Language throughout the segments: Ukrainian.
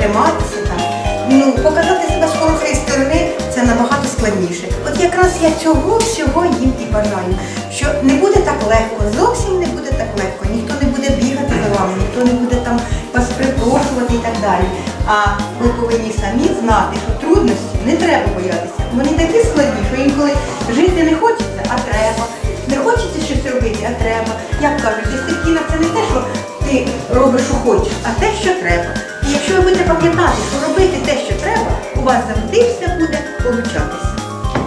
триматися там. Ну, показати себе з хорошої сторони це набагато складніше. От якраз я цього всього їм і бажаю, що не буде так легко, зовсім не буде так легко. Ніхто не буде бігати за вами, ніхто не буде там вас припрошувати і так далі. А ви повинні самі знати, що трудності не треба боятися. Вони такі складні, що інколи жити не хочеться, а треба. Не хочеться щось робити, а треба. Як кажуть, дисципліна це не те, що ти робиш, що хочеш, а те, що треба. Якщо ви будете пам'ятати, що робити те, що треба, у вас завжди все буде получатися.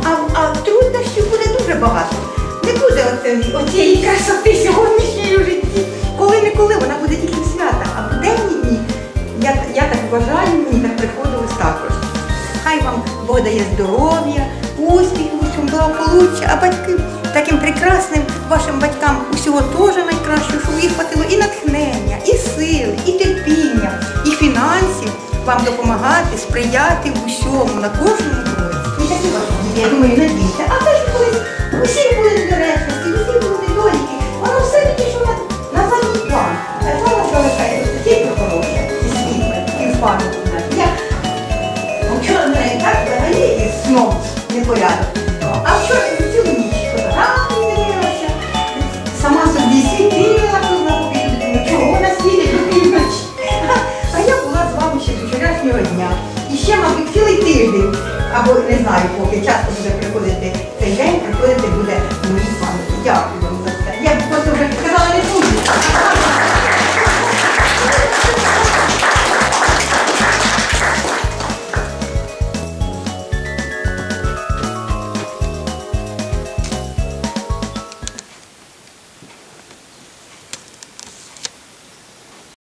А, а труднощів буде дуже багато. Не буде оцієї красоти сьогоднішньої житті. Коли-неколи вона буде тільки в свята, а в денні дні. Я, я так вважаю, мені так приходилось також. Хай вам Бог здоров'я, успіхів, усьому благополуччя, а батьки таким прекрасним вашим батькам усього теж найкращого, щоб їх хватило і натхнення, і сили, і терпіння, вам допомагати, сприяти в усьому, на кожному кроці. І я думаю, надійте. А теж колись усі були недоречності, усі були недоліки. Воно все відійшло на, задній план. А залишається тільки хороше, і світле, і в пам'яті. Вчора в мене так взагалі із сном непорядок. А вчора або не знаю, поки часто буде приходити цей день, приходити буде мої пам'яті. Дякую.